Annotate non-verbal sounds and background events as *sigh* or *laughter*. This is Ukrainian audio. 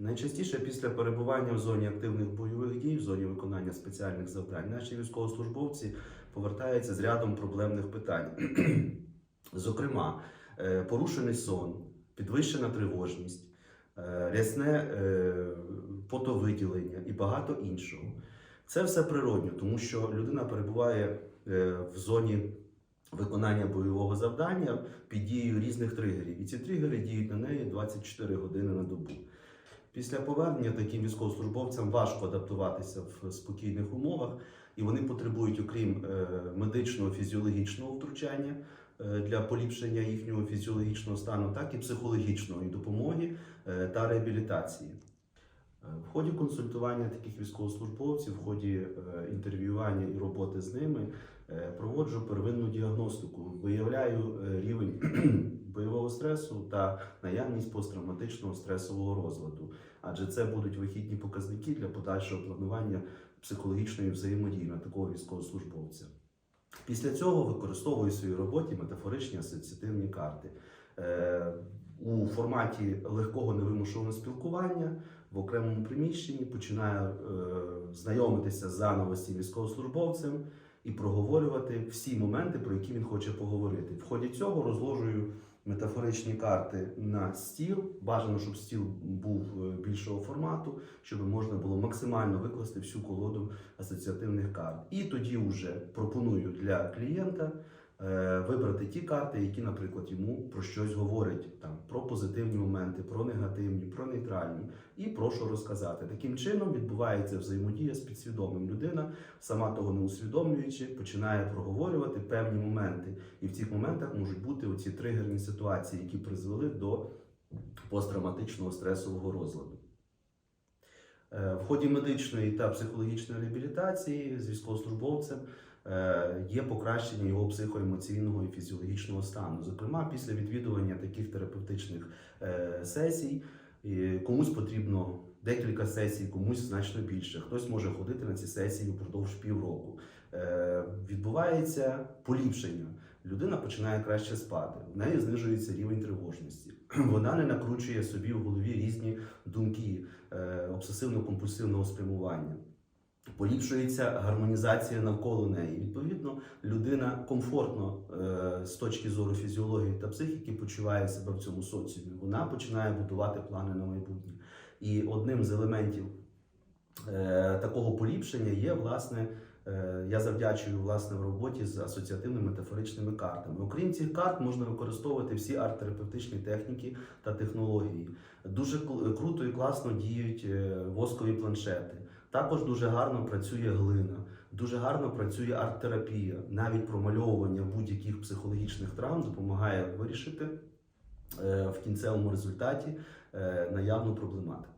Найчастіше після перебування в зоні активних бойових дій, в зоні виконання спеціальних завдань, наші військовослужбовці повертаються з рядом проблемних питань. *clears throat* Зокрема, е, порушений сон, підвищена тривожність, е, рясне е, потовиділення і багато іншого. Це все природньо, тому що людина перебуває в зоні виконання бойового завдання під дією різних тригерів. І ці тригери діють на неї 24 години на добу. Після повернення таким військовослужбовцям важко адаптуватися в спокійних умовах, і вони потребують, окрім е, медичного фізіологічного втручання е, для поліпшення їхнього фізіологічного стану, так і психологічної допомоги е, та реабілітації. В ході консультування таких військовослужбовців, в ході інтерв'ювання і роботи з ними проводжу первинну діагностику, виявляю рівень бойового стресу та наявність посттравматичного стресового розладу, адже це будуть вихідні показники для подальшого планування психологічної взаємодії на такого військовослужбовця. Після цього використовую в своїй роботі метафоричні асоціативні карти. Е, у форматі легкого невимушеного спілкування в окремому приміщенні починаю е, знайомитися заново з цим військовослужбовцем і проговорювати всі моменти, про які він хоче поговорити. В ході цього розложую метафоричні карти на стіл. Бажано, щоб стіл був е, більшого формату, щоб можна було максимально викласти всю колоду асоціативних карт. І тоді вже пропоную для клієнта вибрати ті карти, які, наприклад, йому про щось говорять там про позитивні моменти, про негативні, про нейтральні, і прошу розказати. Таким чином відбувається взаємодія з підсвідомим. Людина, сама того не усвідомлюючи, починає проговорювати певні моменти, і в цих моментах можуть бути оці тригерні ситуації, які призвели до посттравматичного стресового розладу. Е, В ході медичної та психологічної реабілітації з військовослужбовцем е, є покращення його психоемоційного і фізіологічного стану. Зокрема, після відвідування таких терапевтичних е, сесій комусь потрібно декілька сесій, комусь значно більше. Хтось може ходити на ці сесії впродовж півроку. Е, Відбувається поліпшення. Людина починає краще спати, в неї знижується рівень тривожності. *clears throat* Вона не накручує собі в голові різні думки е, обсесивно-компульсивного спрямування. Поліпшується гармонізація навколо неї. Відповідно, людина комфортно е, з точки зору фізіології та психіки почуває себе в цьому соціумі. Вона починає будувати плани на майбутнє. І одним з елементів е, такого поліпшення є власне. е, Я завдячую власне в роботі з асоціативними метафоричними картами. Окрім цих карт, можна використовувати всі арт-терапевтичні техніки та технології. Дуже круто і класно діють воскові планшети. Також дуже гарно працює глина, дуже гарно працює арт-терапія. Навіть промальовування будь-яких психологічних травм допомагає вирішити е, в кінцевому результаті е, наявну проблематику.